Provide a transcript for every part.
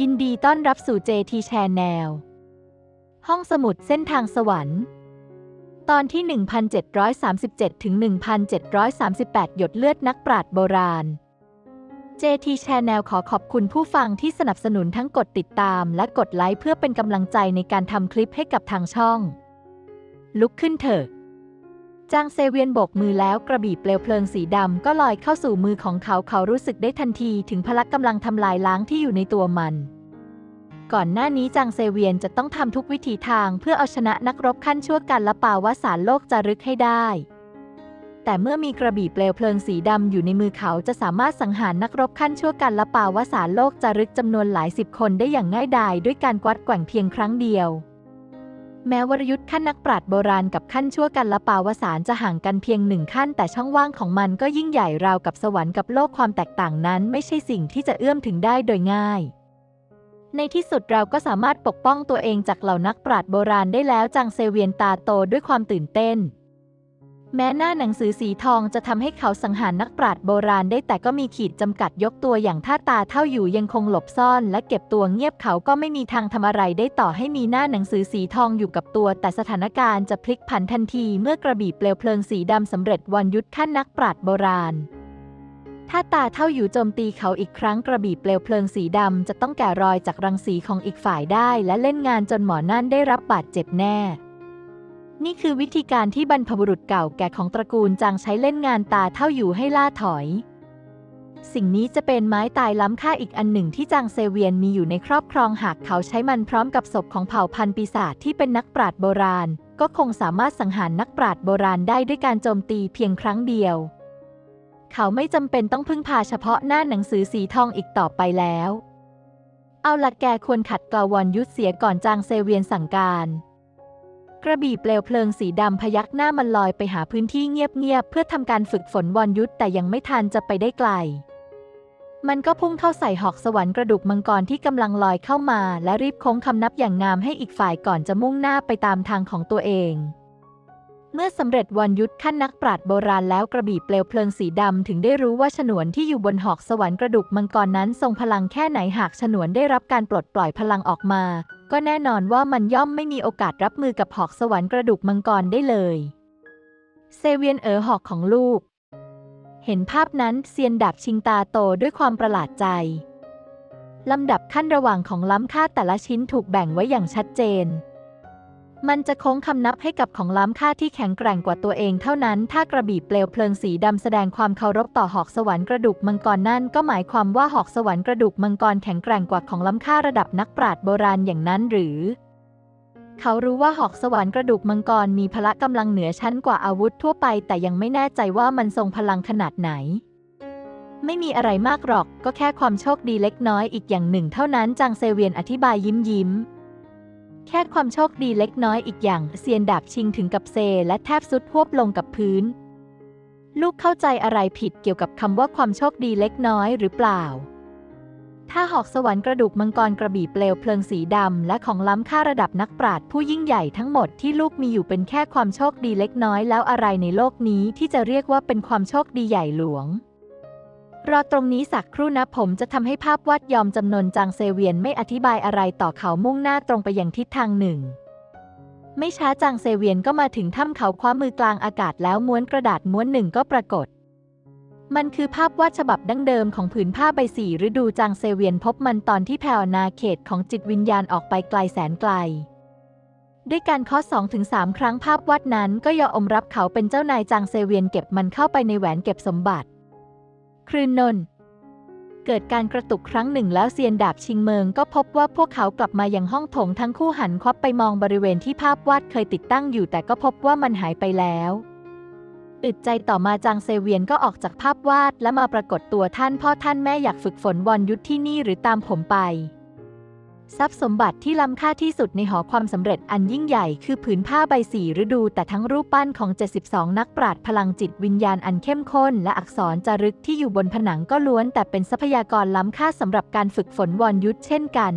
ยินดีต้อนรับสู่ JT Channel ห้องสมุดเส้นทางสวรรค์ ตอนที่ 1737 ถึง 1738 หยดเลือดนักปราชญ์โบราณ JT Channel ขอขอบคุณผู้ฟังที่สนับสนุนทั้งกดติดตามและกดไลค์เพื่อเป็นกำลังใจในการทำคลิปให้กับทางช่อง ลุกขึ้นเถอะจางเซเวียนโบกมือแล้วกระบี่เปลวเพลิงสีดำก็ลอยเข้าสู่มือของเขาเขารู้สึกได้ทันทีถึงพละกำลังทำลายล้างที่อยู่ในตัวมัน ก่อนหน้านี้จางเซเวียนจะต้องทำทุกวิถีทางเพื่อเอาชนะนักรบขั้นชั่วกันละปาวสารโลกจารึกให้ได้ แต่เมื่อมีกระบี่เปลวเพลิงสีดำอยู่ในมือเขาจะสามารถสังหารนักรบขั้นชั่วกันละปาวสารโลกจารึกจำนวนหลายสิบคนได้อย่างง่ายดายด้วยการกวัดแกว่งเพียงครั้งเดียว แม้วรยุทธ์ขั้นนักปราชญ์โบราณกับขั้นชั่วกันละปาวสารจะห่างกันเพียงหนึ่งขั้น แต่ช่องว่างของมันก็ยิ่งใหญ่ราวกับสวรรค์กับโลกความแตกต่างนั้น ไม่ใช่สิ่งที่จะเอื้อมถึงได้โดยง่าย ในที่สุดเราก็สามารถปกป้องตัวเองจากเหล่านักปราชญ์โบราณได้แล้วจางเซเวียนตาโตด้วยความตื่นเต้น แม้หน้าหนังสือสีทองจะทำให้เขาสังหารนักปราชญ์โบราณได้แต่ก็มีขีดจำกัดยกตัวอย่างท่าตาเท่าอยู่ยังคงหลบซ่อนและเก็บตัวเงียบเขาก็ไม่มีทางทำอะไรได้ต่อให้มีหน้าหนังสือสีทองอยู่กับตัว แต่สถานการณ์จะพลิกผันทันทีเมื่อ กระบี่เปลวเพลิงสีดำสำเร็จวันยุทธขั้นนักปราชญ์โบราณ ถ้าตาเท่าอยู่โจมตีเขาอีกครั้งกระบี่เปลวเพลิงสีดำจะต้องแกะรอยจากรังสีของอีกฝ่ายได้ และเล่นงานจนหมอนั่นได้รับบาดเจ็บแน่ นี่คือวิธีการที่บรรพบุรุษเก่าแก่ของตระกูลจางใช้เล่นงานตาเท่าอยู่ให้ล่าถอย สิ่งนี้จะเป็นไม้ตายล้ำค่าอีกอันหนึ่งที่จางเซเวียนมีอยู่ในครอบครองหากเขาใช้มันพร้อมกับศพของเผ่าพันธุ์ปีศาจที่เป็นนักปราชญ์โบราณ ก็คงสามารถสังหารนักปราชญ์โบราณได้ด้วยการโจมตีเพียงครั้งเดียว เขาไม่จำเป็นต้องพึ่งพาเฉพาะหน้าหนังสือสีทองอีกต่อไปแล้ว เอาละแกควรขัดกลาวอนยุทธเสียก่อนจางเซเวียนสั่งการ กระบี่เปลวเพลิงสีดำพยักหน้ามันลอยไปหาพื้นที่เงียบๆเพื่อทำการฝึกฝนวอนยุทธแต่ยังไม่ทันจะไปได้ไกล มันก็พุ่งเข้าใส่หอกสวรรค์กระดูกมังกรที่กำลังลอยเข้ามา และรีบโค้งคำนับอย่างงามให้อีกฝ่ายก่อนจะมุ่งหน้าไปตามทางของตัวเอง เมื่อสำเร็จวันยุทธขั้นนักปราชญ์โบราณแล้วกระบี่เปลวเพลิงสีดำถึงได้รู้ว่าฉนวนที่อยู่บนหอกสวรรค์กระดูกมังกรนั้นทรงพลังแค่ไหนหากฉนวนได้รับการปลดปล่อยพลังออกมา ก็แน่นอนว่ามันย่อมไม่มีโอกาสรับมือกับหอกสวรรค์กระดูกมังกรได้เลยเซเวียนเอ๋อหอกของลูก เห็นภาพนั้นเซียนดาบชิงตาโตด้วยความประหลาดใจลำดับขั้นระหว่างของล้ำค่าแต่ละชิ้นถูกแบ่งไว้อย่างชัดเจน มันจะโค้งคำนับให้กับของล้ำค่าที่แข็งแกร่งกว่าตัวเองเท่านั้น ถ้ากระบี่เปลวเพลิงสีดำแสดงความเคารพต่อหอกสวรรค์กระดูกมังกรนั่นก็หมายความว่าหอกสวรรค์กระดูกมังกรแข็งแกร่งกว่าของล้ำค่าระดับนักปราชญ์โบราณอย่างนั้นหรือ เขารู้ว่าหอกสวรรค์กระดูกมังกรมีพละกำลังเหนือชั้นกว่าอาวุธทั่วไป แต่ยังไม่แน่ใจว่ามันทรงพลังขนาดไหนไม่มีอะไรมากหรอก ก็แค่ความโชคดีเล็กน้อยอีกอย่างหนึ่งเท่านั้นจางเซเวียนอธิบายยิ้มยิ้ม แค่ความโชคดีเล็กน้อยอีกอย่างเซียนดาบชิงถึงกับเซ และแทบสุดพวบลงกับพื้น ลูกเข้าใจอะไรผิดเกี่ยวกับคำว่าความโชคดีเล็กน้อยหรือเปล่า ถ้าหอกสวรรค์กระดูกมังกรกระบี่เปลวเพลิงสีดำและของล้ำค่าระดับนักปราชญ์ผู้ยิ่งใหญ่ทั้งหมดที่ลูกมีอยู่เป็นแค่ความโชคดีเล็กน้อยแล้วอะไรในโลกนี้ที่จะเรียกว่าเป็นความโชคดีใหญ่หลวง รอตรงนี้สักครู่นะผมจะทำให้ภาพวาดยอมจำนวนจางเซเวียนไม่อธิบายอะไรต่อเขามุ่งหน้าตรงไปยังทิศทางหนึ่ง ไม่ช้าจางเซเวียนก็มาถึงถ้ำเขาคว้ามือกลางอากาศแล้วม้วนกระดาษม้วนหนึ่งก็ปรากฏ มันคือภาพวาดฉบับดั้งเดิมของผืนผ้าใบสีฤดูจางเซเวียนพบมันตอนที่แผ่วนาเขตของจิตวิญญาณออกไปไกลแสนไกลด้วยการเคาะสองถึงสามครั้งภาพวาดนั้นก็ยอมรับเขาเป็นเจ้านายจางเซเวียนเก็บมันเข้าไปในแหวนเก็บสมบัติ ครืนนนเกิดการกระตุกครั้งหนึ่งแล้วเซียนดาบชิงเมิงก็พบว่าพวกเขากลับมายังห้องโถงทั้งคู่หันควับไปมองบริเวณที่ภาพวาดเคยติดตั้งอยู่แต่ก็พบว่ามันหายไปแล้วอึดใจต่อมาจางเซเวียนก็ออกจากภาพวาดและมาปรากฏตัวท่านพ่อท่านแม่อยากฝึกฝนวอนยุทธที่นี่หรือตามผมไป ทรัพย์สมบัติที่ล้ำค่าที่สุดในหอความสำเร็จอันยิ่งใหญ่คือผืนผ้าใบสีฤดู แต่ทั้งรูปปั้นของ 72 นักปราชญ์พลังจิตวิญญาณอันเข้มข้น และอักษรจารึกที่อยู่บนผนังก็ล้วน แต่เป็นทรัพยากรล้ำค่าสำหรับการฝึกฝนวอนยุทธเช่นกัน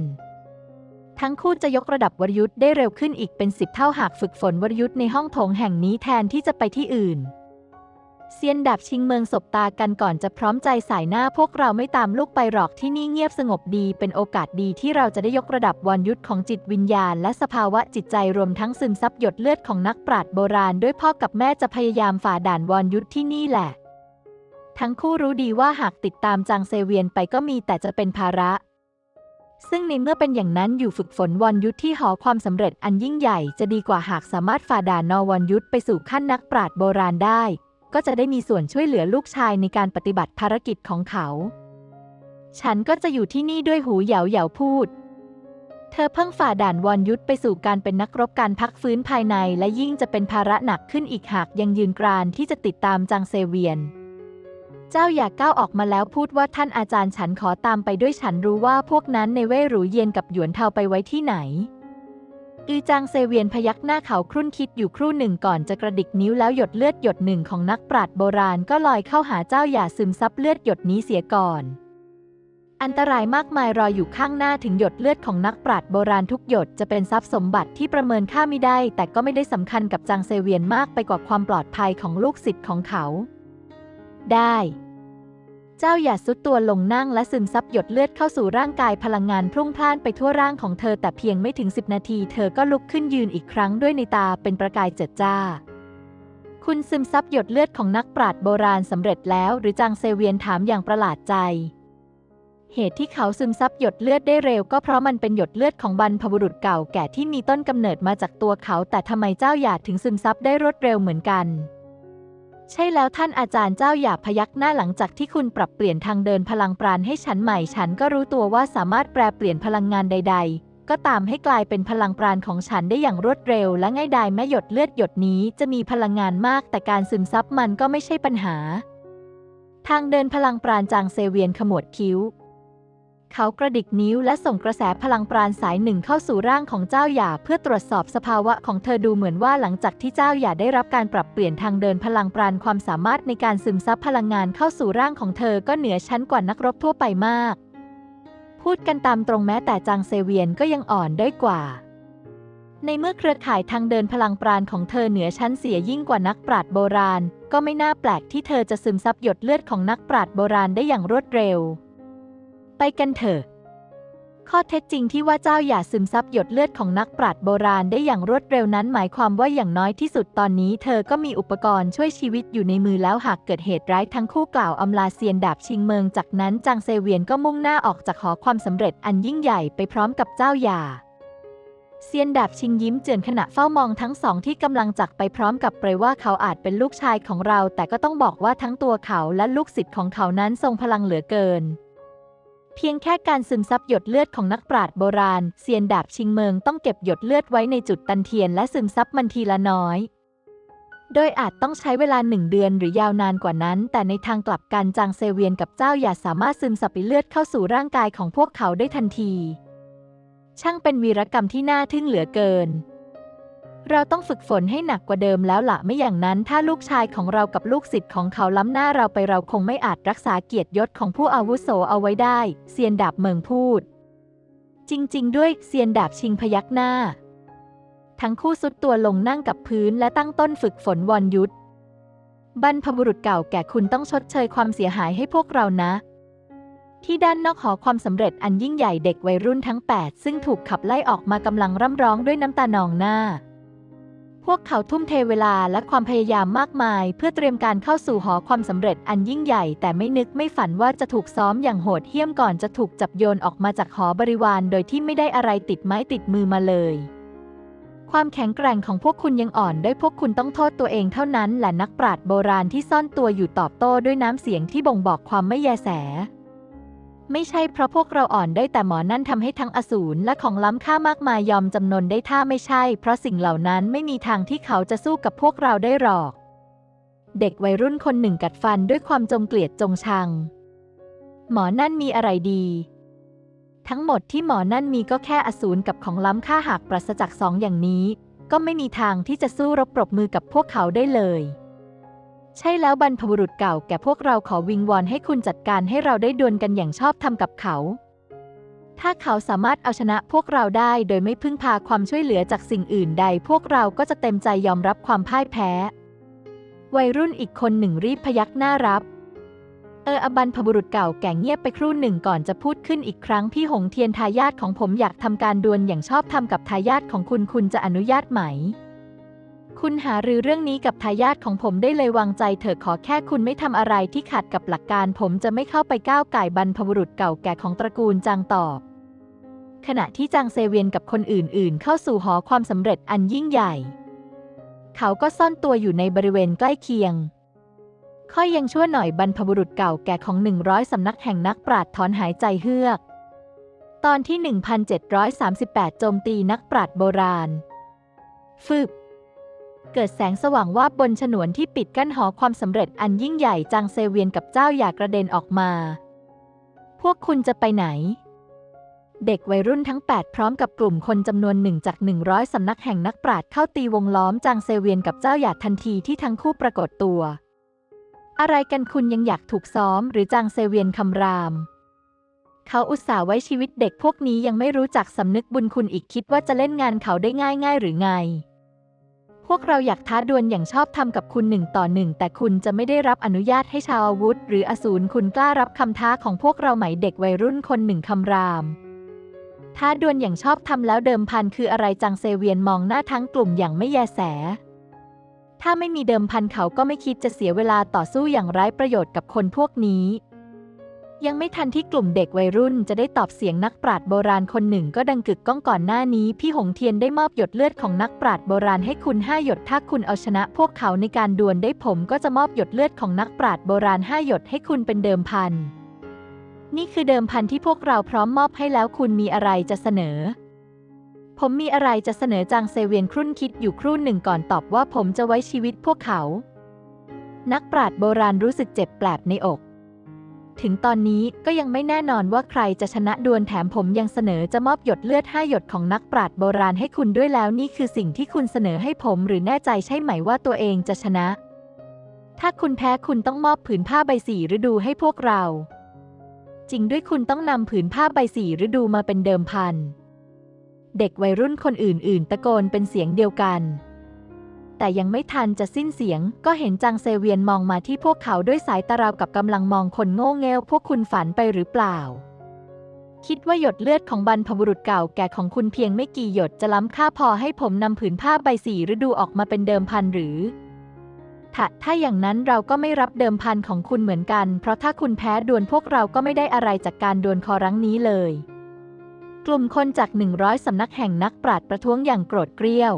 ทั้งคู่จะยกระดับวรยุทธ์ได้เร็วขึ้นอีกเป็นสิบเท่าหากฝึกฝนวรยุทธ์ในห้องโถงแห่งนี้แทนที่จะไปที่อื่น เซียนดาบชิงเมืองสบตากันก่อนจะพร้อมใจสายหน้าพวกเราไม่ตามลูกไปหรอกที่นี่เงียบสงบดี เป็นโอกาสดีที่เราจะได้ยกระดับวันยุทธของจิตวิญญาณ และสภาวะจิตใจรวมทั้งซึมซับหยดเลือดของนักปราชญ์โบราณ ด้วยพ่อกับแม่จะพยายามฝ่าด่านวันยุทธที่นี่แหละ ทั้งคู่รู้ดีว่าหากติดตามจางเซเวียนไปก็มีแต่จะเป็นภาระ ซึ่งในเมื่อเป็นอย่างนั้นอยู่ฝึกฝนวันยุทธที่หอความสำเร็จอันยิ่งใหญ่จะดีกว่าหากสามารถฝ่าด่านนอวันยุทธไปสู่ขั้นนักปราชญ์โบราณได้ ก็จะได้มีส่วนช่วยเหลือลูกชายในการปฏิบัติภารกิจของเขา ฉันก็จะอยู่ที่นี่ด้วยหูเหยาเหยาพูด เธอเพิ่งฝ่าด่านวันยุทธไปสู่การเป็นนักรบการพักฟื้นภายในและยิ่งจะเป็นภาระหนักขึ้นอีกหากยังยืนกรานที่จะติดตามจางเซเวียน เจ้าอย่าก้าวออกมาแล้วพูดว่าท่านอาจารย์ฉันขอตามไปด้วยฉันรู้ว่าพวกนั้นในเว่หรูเย็นกับหยวนเทาไปไว้ที่ไหน อือจางเซเวียนพยักหน้าเขาครุ่นคิดอยู่ครู่หนึ่งก่อนจะกระดิกนิ้วแล้วหยดเลือดหยดหนึ่งของนักปราชญ์โบราณก็ลอยเข้าหาเจ้าอย่าซึมซับเลือดหยดนี้เสียก่อน อันตรายมากมายรออยู่ข้างหน้าถึงหยดเลือดของนักปราชญ์โบราณทุกหยดจะเป็นทรัพย์สมบัติที่ประเมินค่าไม่ได้ แต่ก็ไม่ได้สำคัญกับจางเซเวียนมากไปกว่าความปลอดภัยของลูกศิษย์ของเขา ได้ จ้าอย่าซุดตัวลงนั่งและซึมซับหยดเลือดเข้าสู่ร่างกายพลังงานพรุ่งพล่านไปทั่วร่างของเธอแต่เพียงไม่ถึง 10 นาที เธอก็ลุกขึ้นยืนอีกครั้งด้วยในตาเป็นประกายเจิดจ้า คุณซึมซับหยดเลือดของนักปราชญ์โบราณสำเร็จแล้วหรือจางเซเวียนถามอย่างประหลาดใจ เหตุที่เขาซึมซับหยดเลือดได้เร็วก็เพราะมันเป็นหยดเลือดของบรรพบุรุษเก่าแก่ที่มีต้นกำเนิดมาจากตัวเขา แต่ทำไมเจ้าหยาดถึงซึมซับได้รวดเร็วเหมือนกัน ใช่แล้วท่านอาจารย์เจ้าหยาพยักหน้าหลังจากที่คุณปรับเปลี่ยนทางเดินพลังปราณให้ฉันใหม่ ฉันก็รู้ตัวว่าสามารถแปลเปลี่ยนพลังงานใด ๆ ก็ตามให้กลายเป็นพลังปราณของฉันได้อย่างรวดเร็ว และง่ายดายแม้หยดเลือดหยดนี้จะมีพลังงานมาก แต่การซึมซับมันก็ไม่ใช่ปัญหา ทางเดินพลังปราณจางเซเวียนขมวดคิ้ว เขากระดิกนิ้วและส่งกระแสพลังปราณสายหนึ่งเข้าสู่ร่างของเจ้าหย่าเพื่อตรวจสอบสภาวะของเธอดูเหมือนว่าหลังจากที่เจ้าหย่าได้รับการปรับเปลี่ยนทางเดินพลังปราณความสามารถในการซึมซับพลังงานเข้าสู่ร่างของเธอก็เหนือชั้นกว่านักรบทั่วไปมาก พูดกันตามตรงแม้แต่จางเซเวียนก็ยังอ่อนด้อยกว่า ในเมื่อเครือข่ายทางเดินพลังปราณของเธอเหนือชั้นเสียยิ่งกว่านักปราชญ์โบราณ ก็ไม่น่าแปลกที่เธอจะซึมซับหยดเลือดของนักปราชญ์โบราณได้อย่างรวดเร็ว ไปกันเถอะข้อเท็จจริงที่ว่าเจ้าอย่าซึมซับหยดเลือดของนักปราชญ์โบราณได้อย่างรวดเร็วนั้นหมายความว่าอย่างน้อยที่สุดตอนนี้ เธอก็มีอุปกรณ์ช่วยชีวิตอยู่ในมือแล้วหากเกิดเหตุร้ายทั้งคู่กล่าวอำลาเซียนดาบชิงเมืองจากนั้นจางเซเวียนก็มุ่งหน้าออกจากหอความสำเร็จอันยิ่งใหญ่ไปพร้อมกับเจ้าหย่าเซียนดาบชิงยิ้มเจือนขณะเฝ้ามองทั้งสองที่กำลังจากไปพร้อมกับเปรยว่าเขาอาจเป็นลูกชายของเรา แต่ก็ต้องบอกว่าทั้งตัวเขาและลูกศิษย์ของเขานั้นทรงพลังเหลือเกิน เพียงแค่การซึมซับหยดเลือดของนักปราชญ์โบราณเซียนดาบชิงเมืองต้องเก็บหยดเลือดไว้ในจุดตันเทียนและซึมซับมันทีละน้อย โดยอาจต้องใช้เวลาหนึ่งเดือนหรือยาวนานกว่านั้น แต่ในทางกลับกันจางเซเวียนกับเจ้าอย่าสามารถซึมซับเลือดเข้าสู่ร่างกายของพวกเขาได้ทันที ช่างเป็นวีรกรรมที่น่าทึ่งเหลือเกิน เราต้องฝึกฝนให้หนักกว่าเดิมแล้วละไม่อย่างนั้น ถ้าลูกชายของเรากับลูกศิษย์ของเขาล้ำหน้าเราไปเราคงไม่อาจรักษาเกียรติยศของผู้อาวุโสเอาไว้ได้ เซียนดาบเมืองพูด จริง ๆ ด้วยเซียนดาบชิงพยักหน้า ทั้งคู่สุดตัวลงนั่งกับพื้นและตั้งต้นฝึกฝนวอนยุทธบรรพบุรุษเก่าแก่คุณต้องชดเชยความเสียหายให้พวกเรานะ ที่ด้านนอกหอความสำเร็จอันยิ่งใหญ่เด็กวัยรุ่นทั้ง 8 ซึ่งถูกขับไล่ออกมากำลังร่ำร้องด้วยน้ำตานองหน้า พวกเขาทุ่มเทเวลาและความพยายามมากมาย เพื่อเตรียมการเข้าสู่หอความสำเร็จอันยิ่งใหญ่ แต่ไม่นึกไม่ฝันว่าจะถูกซ้อมอย่างโหดเหี้ยมก่อนจะถูกจับโยนออกมาจากหอบริวาร โดยที่ไม่ได้อะไรติดไม้ติดมือมาเลย ความแข็งแกร่งของพวกคุณยังอ่อนด้วยพวกคุณต้องโทษตัวเองเท่านั้นแหละนักปราชญ์โบราณที่ซ่อนตัวอยู่ตอบโต้ด้วยน้ำเสียงที่บ่งบอกความไม่แยแส ไม่ใช่เพราะพวกเราอ่อนได้แต่หมอนั่นทำให้ทั้งอสูรและของล้ำค่ามากมายยอมจำนนได้ถ้าไม่ใช่ เพราะสิ่งเหล่านั้นไม่มีทางที่เขาจะสู้กับพวกเราได้หรอก เด็กวัยรุ่นคนหนึ่งกัดฟันด้วยความจงเกลียดจงชัง หมอนั่นมีอะไรดี ทั้งหมดที่หมอนั่นมีก็แค่อสูรกับของล้ำค่าหากปราศจากสองอย่างนี้ ก็ไม่มีทางที่จะสู้รบปรบมือกับพวกเขาได้เลย ใช่แล้วบรรพบุรุษเก่าแก่พวกเราขอวิงวอนให้คุณจัดการให้เราได้ดวลกันอย่างชอบธรรมกับเขา ถ้าเขาสามารถเอาชนะพวกเราได้โดยไม่พึ่งพาความช่วยเหลือจากสิ่งอื่นใด พวกเราก็จะเต็มใจยอมรับความพ่ายแพ้ วัยรุ่นอีกคนหนึ่งรีบพยักหน้ารับ เอออบันพบุรุษเก่าแก่เงียบไปครู่หนึ่งก่อนจะพูดขึ้นอีกครั้งพี่หงเทียนทายาทของผมอยากทำการดวลอย่างชอบธรรมกับทายาทของคุณคุณจะอนุญาตไหม คุณหารือเรื่องนี้กับทายาทของผมได้เลยวางใจเถอะขอแค่คุณไม่ทำอะไรที่ขัดกับหลักการ ผมจะไม่เข้าไปก้าวไก่บรรพบุรุษเก่าแก่ของตระกูลจางตอบ ขณะที่จางเซเวียนกับคนอื่นๆ เข้าสู่หอความสำเร็จอันยิ่งใหญ่ เขาก็ซ่อนตัวอยู่ในบริเวณใกล้เคียง ค่อยยังชั่วหน่อยบรรพบุรุษเก่าแก่ของ 100สำนักแห่งนักปราชญ์ถอนหายใจเฮือก ตอนที่ 1738 โจมตีนักปราชญ์โบราณฟึบ เกิดแสงสว่างวาบบนฉนวนที่ปิดกั้นหอความสำเร็จอันยิ่งใหญ่จางเซเวียนกับเจ้าอยากกระเด็นออกมา พวกคุณจะไปไหน เด็กวัยรุ่นทั้ง 8 พร้อมกับกลุ่มคนจำนวนหนึ่งจาก 100 สำนักแห่งนักปราชญ์เข้าตีวงล้อมจางเซเวียนกับเจ้าหยาดทันทีที่ทั้งคู่ปรากฏตัว อะไรกันคุณยังอยากถูกซ้อมหรือจางเซเวียนคำรามเขาอุตส่าห์ไว้ชีวิตเด็กพวกนี้ยังไม่รู้จักสำนึกบุญคุณอีกคิดว่าจะเล่นงานเขาได้ง่ายๆหรือไง พวกเราอยากท้าดวลอย่างชอบธรรมกับคุณหนึ่งต่อหนึ่งแต่คุณจะไม่ได้รับอนุญาตให้ชาวอาวุธ หรืออสูรคุณกล้ารับคำท้าของพวกเราไหมเด็กวัยรุ่นคนหนึ่งคำราม ท้าดวลอย่างชอบธรรมแล้วเดิมพันคืออะไรจังเซเวียนมองหน้าทั้งกลุ่มอย่างไม่แยแส ถ้าไม่มีเดิมพันเขาก็ไม่คิดจะเสียเวลาต่อสู้อย่างไร้ประโยชน์กับคนพวกนี้ ยังไม่ทันที่กลุ่มเด็กวัยรุ่นจะได้ตอบเสียงนักปราชญ์โบราณคนหนึ่งก็ดังกึกก้องก่อนหน้านี้พี่หงเทียนได้มอบหยดเลือดของนักปราชญ์โบราณให้คุณห้าหยดถ้าคุณเอาชนะ พวกเขาในการดวลได้ผมก็จะมอบหยดเลือดของนักปราชญ์โบราณห้าหยดให้คุณเป็นเดิมพัน นี่คือเดิมพันที่พวกเราพร้อมมอบให้แล้วคุณมีอะไรจะเสนอ ผมมีอะไรจะเสนอจางเซเวียนครุ่นคิดอยู่ครู่หนึ่งก่อนตอบว่าผมจะไว้ชีวิตพวกเขา นักปราชญ์โบราณรู้สึกเจ็บแปลบในอก ถึงตอนนี้ก็ยังไม่แน่นอนว่าใครจะชนะดวลแถมผมยังเสนอจะมอบหยดเลือดห้าหยดของนักปราชญ์โบราณให้คุณด้วยแล้วนี่คือสิ่งที่คุณเสนอให้ผมหรือแน่ใจใช่ไหมว่าตัวเองจะชนะ ถ้าคุณแพ้คุณต้องมอบผืนผ้าใบสีฤดูให้พวกเรา จริงด้วยคุณต้องนำผืนผ้าใบสีฤดูมาเป็นเดิมพัน เด็กวัยรุ่นคนอื่น ๆ ตะโกนเป็นเสียงเดียวกัน แต่ยังไม่ทันจะสิ้นเสียง ก็เห็นจางเซเวียนมองมาที่พวกเขาด้วยสายตาราวกับกำลังมองคนโง่เง่วพวกคุณฝันไปหรือเปล่า คิดว่าหยดเลือดของบรรพบุรุษเก่าแก่ของคุณเพียงไม่กี่หยดจะล้ำค่าพอให้ผมนำผืนผ้าใบสีฤดูออกมาเป็นเดิมพันหรือถ้าถ้าอย่างนั้นเราก็ไม่รับเดิมพันของคุณเหมือนกัน เพราะถ้าคุณแพ้ดวลพวกเราก็ไม่ได้อะไรจากการดวลคอรั้งนี้เลย กลุ่มคนจาก 100สำนักแห่งนักปราชญ์ประท้วงอย่างโกรธเกรี้ยว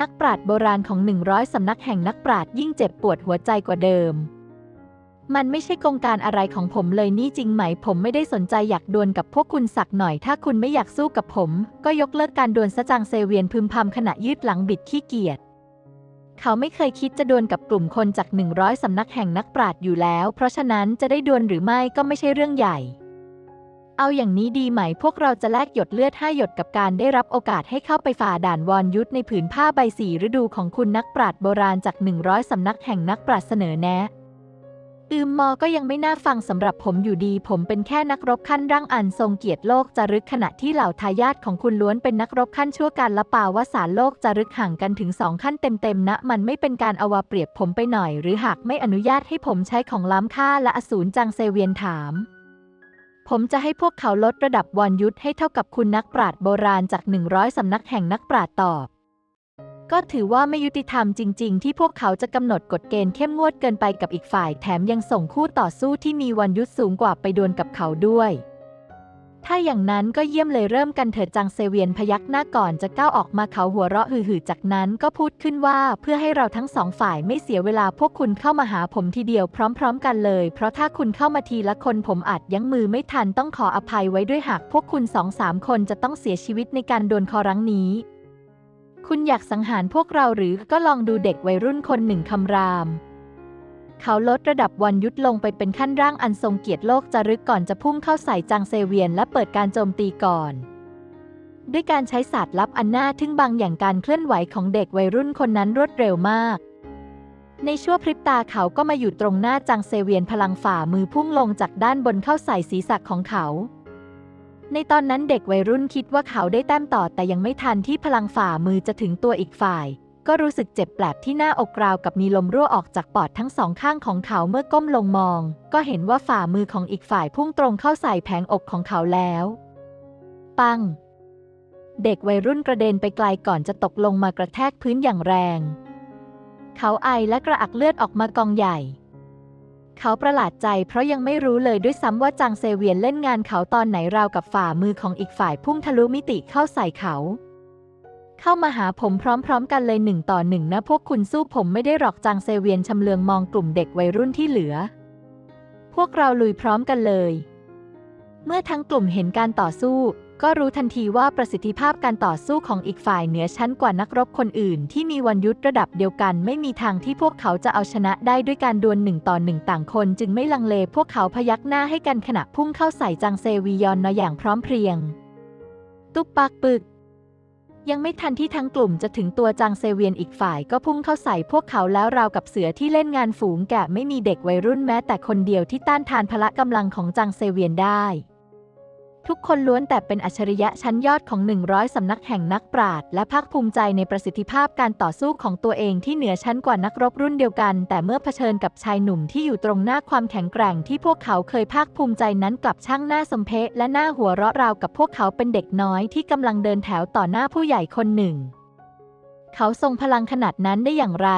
นักปราชญ์โบราณของ 100 สำนักแห่งนักปราชญ์ยิ่งเจ็บปวดหัวใจกว่าเดิม มันไม่ใช่กงการอะไรของผมเลยนี่จริงไหม ผมไม่ได้สนใจอยากดวลกับพวกคุณสักหน่อย ถ้าคุณไม่อยากสู้กับผม ก็ยกเลิกการดวลซะจางเซเวียนพึมพำขณะยืดหลังบิดขี้เกียจเขาไม่เคยคิดจะดวลกับกลุ่มคนจาก 100 สำนักแห่งนักปราชญ์อยู่แล้ว เพราะฉะนั้นจะได้ดวลหรือไม่ก็ไม่ใช่เรื่องใหญ่ เอาอย่างนี้ดีไหม พวกเราจะแลกหยดเลือดห้าหยดกับการได้รับโอกาสให้เข้าไปฝ่าด่านวอนยุทธในผืนผ้าใบสีฤดูของคุณนักปราชญ์โบราณจาก 100 สำนักแห่งนักปราชญ์เสนอแนะอืมมอก็ยังไม่น่าฟังสำหรับผมอยู่ดี ผมเป็นแค่นักรบขั้นร่างอันทรงเกียรติโลกจารึกขณะที่เหล่าทายาทของคุณล้วนเป็นนักรบขั้นชั่วการละปาวสารโลกจารึกห่างกันถึงสองขั้นเต็มๆนะ มันไม่เป็นการเอาวาเปรียบผมไปหน่อย หรือหากไม่อนุญาตให้ผมใช้ของล้ำค่าและอสูรจังเซเวียนถาม ผมจะให้พวกเขาลดระดับวอนยุทธให้เท่ากับคุณนักปราชญ์โบราณจาก 100 สำนักแห่งนักปราชญ์ตอบ ก็ถือว่าไม่ยุติธรรมจริง ๆ ที่พวกเขาจะกำหนดกฎเกณฑ์เข้มงวดเกินไปกับอีกฝ่าย แถมยังส่งคู่ต่อสู้ที่มีวันยุทธสูงกว่าไปดวลกับเขาด้วย ถ้าอย่างนั้นก็เยี่ยมเลยเริ่มกันเถิดจังเซเวียนพยักหน้าก่อนจะก้าวออกมาเขาหัวเราะหือๆจากนั้นก็พูดขึ้นว่าเพื่อให้เราทั้งสองฝ่ายไม่เสียเวลาพวกคุณเข้ามาหาผมทีเดียวพร้อม ๆ กันเลย เพราะถ้าคุณเข้ามาทีละคนผมอาจยั้งมือไม่ทันต้องขออภัยไว้ด้วยหากพวกคุณสองสามคนจะต้องเสียชีวิตในการโดวลคอรั้งนี้ คุณอยากสังหารพวกเราหรือก็ลองดูเด็กวัยรุ่นคนหนึ่งคำราม เขาลดระดับวันยุทธลงไปเป็นขั้นร่างอันทรงเกียรติโลกจารึกก่อนจะพุ่งเข้าใส่จางเซเวียนและเปิดการโจมตีก่อน ด้วยการใช้ศาสตร์ลับอันน่าทึ่งบางอย่างการเคลื่อนไหวของเด็กวัยรุ่นคนนั้นรวดเร็วมากในชั่วพริบตาเขาก็มาอยู่ตรงหน้าจางเซเวียนพลังฝ่ามือพุ่งลงจากด้านบนเข้าใส่ศีรษะของเขา ในตอนนั้นเด็กวัยรุ่นคิดว่าเขาได้แต้มต่อแต่ยังไม่ทันที่พลังฝ่ามือจะถึงตัวอีกฝ่าย ก็รู้สึกเจ็บแปลบที่หน้าอกราวกับมีลมรั่วออกจากปอดทั้งสองข้างของเขาเมื่อก้มลงมอง ก็เห็นว่าฝ่ามือของอีกฝ่ายพุ่งตรงเข้าใส่แผงอกของเขาแล้ว ปัง เด็กวัยรุ่นกระเด็นไปไกลก่อนจะตกลงมากระแทกพื้นอย่างแรง เขาไอและกระอักเลือดออกมากองใหญ่ เขาประหลาดใจเพราะยังไม่รู้เลยด้วยซ้ำว่าจางเซเวียนเล่นงานเขาตอนไหนราวกับฝ่ามือของอีกฝ่ายพุ่งทะลุมิติเข้าใส่เขา เข้ามาหาผมพร้อมๆ กันเลยหนึ่งต่อหนึ่งนะพวกคุณสู้ผมไม่ได้หรอกจางเซเวียนชำเลืองมองกลุ่มเด็กวัยรุ่นที่เหลือ พวกเราลุยพร้อมกันเลย เมื่อทั้งกลุ่มเห็นการต่อสู้ ก็รู้ทันทีว่าประสิทธิภาพการต่อสู้ของอีกฝ่ายเหนือชั้นกว่านักรบคนอื่น ที่มีวันยุทธระดับเดียวกัน ไม่มีทางที่พวกเขาจะเอาชนะได้ด้วยการดวลหนึ่งต่อหนึ่งต่างคน จึงไม่ลังเลพวกเขาพยักหน้าให้กันขณะพุ่งเข้าใส่จางเซวียอนนอย่างพร้อมเพรียง ตุ๊กปักปึก ยังไม่ทันที่ทั้งกลุ่มจะถึงตัวจางเซเวียนอีกฝ่ายก็พุ่งเข้าใส่พวกเขาแล้วราวกับเสือที่เล่นงานฝูงแกะไม่มีเด็กวัยรุ่นแม้แต่คนเดียวที่ต้านทานพละกำลังของจางเซเวียนได้ ทุกคนล้วนแต่เป็นอัจฉริยะชั้นยอดของ 100 สำนักแห่งนักปราชญ์และภาคภูมิใจในประสิทธิภาพการต่อสู้ของตัวเองที่เหนือชั้นกว่านักรบรุ่นเดียวกัน แต่เมื่อเผชิญกับชายหนุ่มที่อยู่ตรงหน้าความแข็งแกร่งที่พวกเขาเคยภาคภูมิใจนั้นกลับช่างหน้าสมเพชและหน้าหัวเราะราวกับพวกเขาเป็นเด็กน้อยที่กำลังเดินแถวต่อหน้าผู้ใหญ่คนหนึ่ง เขาทรงพลังขนาดนั้นได้อย่างไร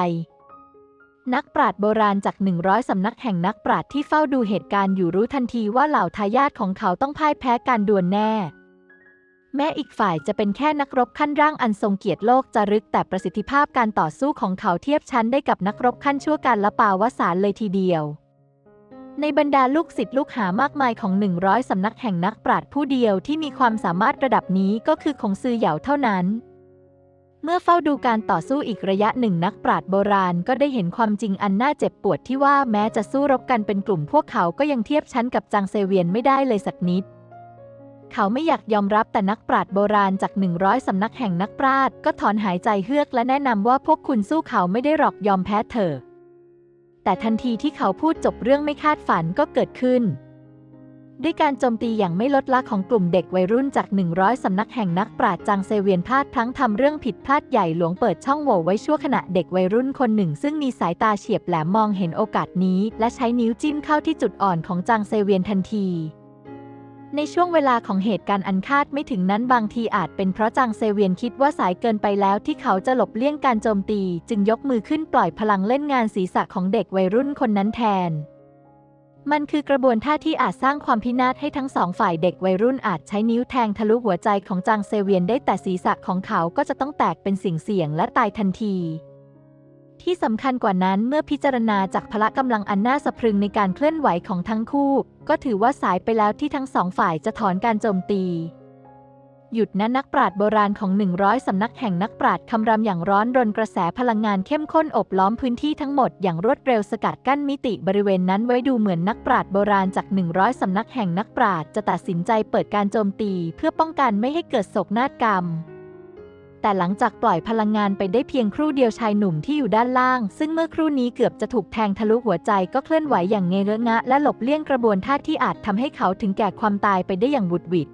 นักปราชญ์โบราณจาก 100 สำนักแห่งนักปราชญ์ที่เฝ้าดูเหตุการณ์อยู่รู้ทันทีว่าเหล่าทายาทของเขาต้องพ่ายแพ้การดวลแน่ แม้อีกฝ่ายจะเป็นแค่นักรบขั้นร่างอันทรงเกียรติโลกจารึกแต่ประสิทธิภาพการต่อสู้ของเขาเทียบชั้นได้กับนักรบขั้นชั่วการละปาวสารเลยทีเดียว ในบรรดาลูกศิษย์ลูกหามากมายของ 100 สำนักแห่งนักปราชญ์ผู้เดียวที่มีความสามารถระดับนี้ก็คือคงซือเหยาเท่านั้น เมื่อเฝ้าดูการต่อสู้อีกระยะหนึ่งนักปราชญ์โบราณก็ได้เห็นความจริงอันน่าเจ็บปวดที่ว่าแม้จะสู้รบกันเป็นกลุ่มพวกเขาก็ยังเทียบชั้นกับจางเซเวียนไม่ได้เลยสักนิด เขาไม่อยากยอมรับแต่นักปราชญ์โบราณจาก 100 สำนักแห่งนักปราชญ์ก็ถอนหายใจเฮือกและแนะนำว่าพวกคุณสู้เขาไม่ได้หรอกยอมแพ้เถอะแต่ทันทีที่เขาพูดจบเรื่องไม่คาดฝันก็เกิดขึ้น ด้วยการโจมตีอย่างไม่ลดละของกลุ่มเด็กวัยรุ่นจาก 100 สำนักแห่งนักปราชญ์จางเซเวียนพลาดพลั้งทำเรื่องผิดพลาดใหญ่หลวงเปิดช่องโหว่ไว้ชั่วขณะเด็กวัยรุ่นคนหนึ่ง ซึ่งมีสายตาเฉียบแหลมมองเห็นโอกาสนี้ และใช้นิ้วจิ้มเข้าที่จุดอ่อนของจางเซเวียนทันที ในช่วงเวลาของเหตุการณ์อันคาดไม่ถึงนั้นบางทีอาจเป็นเพราะจางเซเวียนคิดว่าสายเกินไปแล้วที่เขาจะหลบเลี่ยงการโจมตี จึงยกมือขึ้นปล่อยพลังเล่นงานศีรษะของเด็กวัยรุ่นคนนั้นแทน มันคือกระบวนท่าที่อาจสร้างความพินาศให้ทั้งสองฝ่ายเด็กวัยรุ่นอาจใช้นิ้วแทงทะลุหัวใจของจางเซเวียนได้แต่ศีรษะของเขาก็จะต้องแตกเป็นสิ่งเสี่ยงและตายทันที ที่สำคัญกว่านั้นเมื่อพิจารณาจากพละกำลังอันน่าสะพรึงในการเคลื่อนไหวของทั้งคู่ ก็ถือว่าสายไปแล้วที่ทั้งสองฝ่ายจะถอนการโจมตี หยุดนะนักปราชญ์โบราณของ 100 สำนักแห่งนักปราชญ์คำรามอย่างร้อนรนกระแสพลังงานเข้มข้นอบล้อมพื้นที่ทั้งหมดอย่างรวดเร็วสกัดกั้นมิติบริเวณนั้นไว้ดูเหมือนนักปราชญ์โบราณจาก 100 สำนักแห่งนักปราชญ์จะตัดสินใจเปิดการโจมตี เพื่อป้องกันไม่ให้เกิดโศกนาฏกรรมแต่หลังจากปล่อยพลังงานไปได้เพียงครู่เดียวชายหนุ่มที่อยู่ด้านล่าง ซึ่งเมื่อครู่นี้เกือบจะถูกแทงทะลุหัวใจก็เคลื่อนไหวอย่างเงยงะและหลบเลี่ยงกระบวนท่าที่อาจทำให้เขาถึงแก่ความตายไปได้อย่างบุดหวิด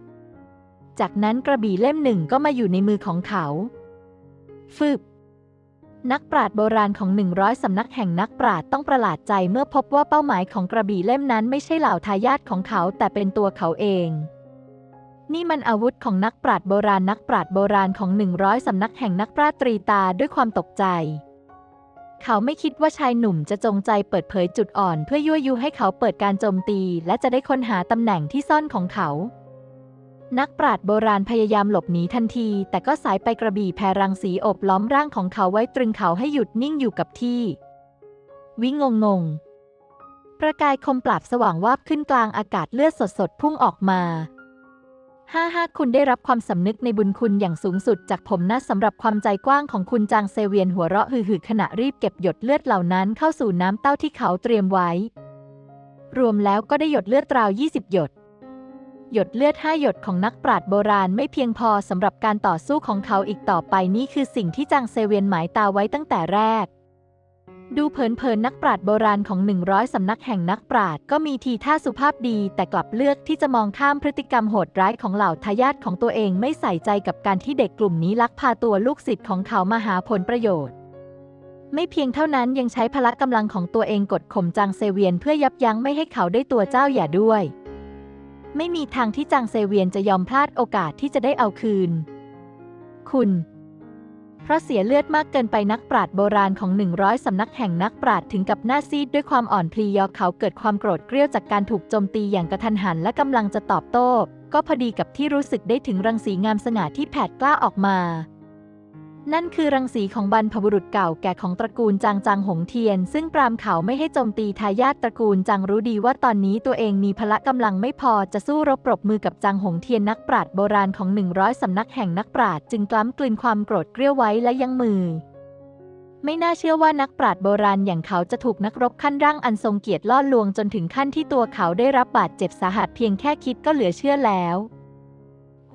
จากนั้นกระบี่เล่มหนึ่งก็มาอยู่ในมือของเขาฟึบนักปราชญ์โบราณของ 100 สำนักแห่งนักปราชญ์ต้องประหลาดใจเมื่อพบว่าเป้าหมายของกระบี่เล่มนั้นไม่ใช่เหล่าทายาทของเขาแต่เป็นตัวเขาเอง นี่มันอาวุธของนักปราชญ์โบราณนักปราชญ์โบราณของ 100 สำนักแห่งนักปราชญ์ตรีตาด้วยความตกใจ เขาไม่คิดว่าชายหนุ่มจะจงใจเปิดเผยจุดอ่อน เพื่อยั่วยุให้เขาเปิดการโจมตี และจะได้ค้นหาตำแหน่งที่ซ่อนของเขา นักปราชญ์โบราณพยายามหลบหนีทันที แต่ก็สายไปกระบี่แผ่รังสีอบล้อมร่างของเขาไว้ตรึงเขาให้หยุดนิ่งอยู่กับที่ วิงงงๆประกายคมปราบสว่างวาบขึ้นกลางอากาศเลือดสดๆ พุ่งออกมาห้าห้าคุณได้รับความสำนึกในบุญคุณอย่างสูงสุดจากผมนะสำหรับความใจกว้างของคุณจางเซเวียนหัวเราะหือๆขณะรีบเก็บหยดเลือดเหล่านั้นเข้าสู่น้ำเต้าที่เขาเตรียมไว้ รวมแล้วก็ได้หยดเลือดราว 20 หยด หยดเลือดห้าหยดของนักปราชญ์โบราณไม่เพียงพอสำหรับการต่อสู้ของเขาอีกต่อไปนี่คือสิ่งที่จางเซเวียนหมายตาไว้ตั้งแต่แรก ดูเผินๆนักปราชญ์โบราณของ 100 สำนักแห่งนักปราชญ์ก็มีทีท่าสุภาพดี แต่กลับเลือกที่จะมองข้ามพฤติกรรมโหดร้ายของเหล่าทายาทของตัวเองไม่ใส่ใจกับการที่เด็กกลุ่มนี้ลักพาตัวลูกศิษย์ของเขามาหาผลประโยชน์ไม่เพียงเท่านั้นยังใช้พละกำลังของตัวเองกดข่มจางเซเวียนเพื่อยับยั้งไม่ให้เขาได้ตัวเจ้าอย่าด้วย ไม่มีทางที่จางเซเวียนจะยอมพลาดโอกาสที่จะได้เอาคืน คุณ เพราะเสียเลือดมากเกินไปนักปราดโบราณของ 100 สำนักแห่งนักปราดถึงกับหน้าซีดด้วยความอ่อนเพลียเขาเกิดความโกรธเกรี้ยวจากการถูกโจมตีอย่างกระทันหันและกำลังจะตอบโต้ ก็พอดีกับที่รู้สึกได้ถึงรังสีงามสง่าที่แผดกล้าออกมา นั่นคือรังสีของบรรพบุรุษเก่าแก่ของตระกูลจางจางหงเทียน ซึ่งปรามเขาไม่ให้โจมตีทายาทตระกูลจางรู้ดีว่าตอนนี้ตัวเองมีพละกำลังไม่พอจะสู้รบปรบมือกับจางหงเทียนนักปราชญ์โบราณของ 100สำนักแห่งนักปราชญ์จึงกล้ำกลืนความโกรธเกรี้ยวไว้และยั้งมือ ไม่น่าเชื่อว่านักปราชญ์โบราณอย่างเขาจะถูกนักรบขั้นร่างอันทรงเกียรติล่อลวงจนถึงขั้นที่ตัวเขาได้รับบาดเจ็บสาหัสเพียงแค่คิดก็เหลือเชื่อแล้ว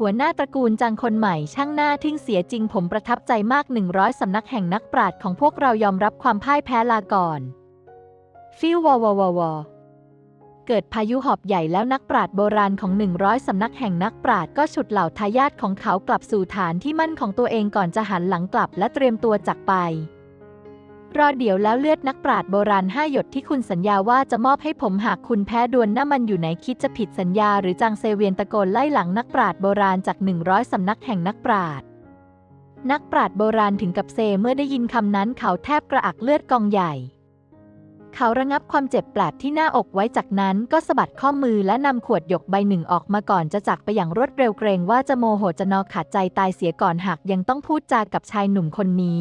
หัวหน้าตระกูลจังคนใหม่ช่างหน้าทึ่งเสียจริงผมประทับใจมาก 100 สำนักแห่งนักปราชญ์ของพวกเรายอมรับความพ่ายแพ้ลาก่อน ฟิววอวอวอวอเกิดพายุหอบใหญ่แล้วนักปราชญ์โบราณของ 100 สำนักแห่งนักปราชญ์ก็ฉุดเหล่าทายาทของเขากลับสู่ฐานที่มั่นของตัวเองก่อนจะหันหลังกลับและเตรียมตัวจากไป รอเดี๋ยวแล้วเลือดนักปราชญ์โบราณห้าหยดที่คุณสัญญาว่าจะมอบให้ผมหากคุณแพ้ดวลน้ามันอยู่ไหนคิดจะผิดสัญญาหรือจางเซเวียนตะโกนไล่หลังนักปราชญ์โบราณจาก 100 สำนักแห่งนักปราชญ์นักปราชญ์โบราณถึงกับเซเมื่อได้ยินคำนั้นเขาแทบกระอักเลือดกองใหญ่ เขาระงับความเจ็บแปลบที่หน้าอกไว้จากนั้นก็สะบัดข้อมือและนำขวดหยกใบหนึ่งออกมาก่อนจะจากไปอย่างรวดเร็วเกรงว่าจะโมโหจะนอขาดใจตายเสียก่อนหากยังต้องพูดจากับชายหนุ่มคนนี้